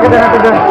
আমাকে দেন দেন।